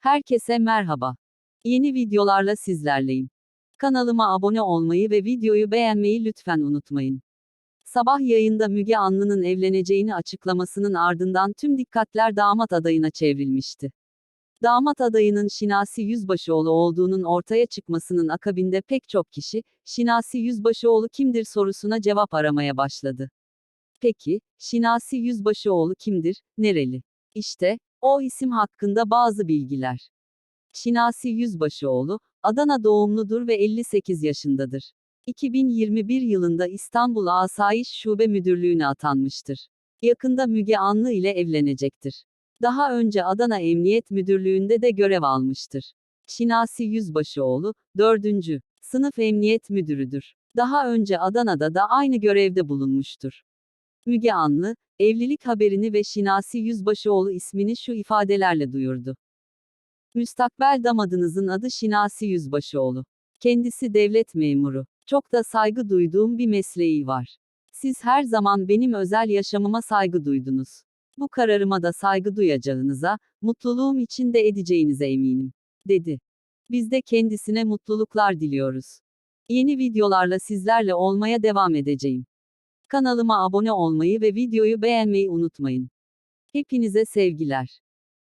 Herkese merhaba. Yeni videolarla sizlerleyim. Kanalıma abone olmayı ve videoyu beğenmeyi lütfen unutmayın. Sabah yayında Müge Anlı'nın evleneceğini açıklamasının ardından tüm dikkatler damat adayına çevrilmişti. Damat adayının Şinasi Yüzbaşıoğlu olduğunun ortaya çıkmasının akabinde pek çok kişi, Şinasi Yüzbaşıoğlu kimdir sorusuna cevap aramaya başladı. Peki, Şinasi Yüzbaşıoğlu kimdir, nereli? İşte, o isim hakkında bazı bilgiler. Şinasi Yüzbaşıoğlu, Adana doğumludur ve 58 yaşındadır. 2021 yılında İstanbul Asayiş Şube Müdürlüğü'ne atanmıştır. Yakında Müge Anlı ile evlenecektir. Daha önce Adana Emniyet Müdürlüğü'nde de görev almıştır. Şinasi Yüzbaşıoğlu, 4. sınıf emniyet müdürüdür. Daha önce Adana'da da aynı görevde bulunmuştur. Müge Anlı, evlilik haberini ve Şinasi Yüzbaşıoğlu ismini şu ifadelerle duyurdu. Müstakbel damadınızın adı Şinasi Yüzbaşıoğlu. Kendisi devlet memuru. Çok da saygı duyduğum bir mesleği var. Siz her zaman benim özel yaşamıma saygı duydunuz. Bu kararıma da saygı duyacağınıza, mutluluğum için de edeceğinize eminim, dedi. Biz de kendisine mutluluklar diliyoruz. Yeni videolarla sizlerle olmaya devam edeceğim. Kanalıma abone olmayı ve videoyu beğenmeyi unutmayın. Hepinize sevgiler.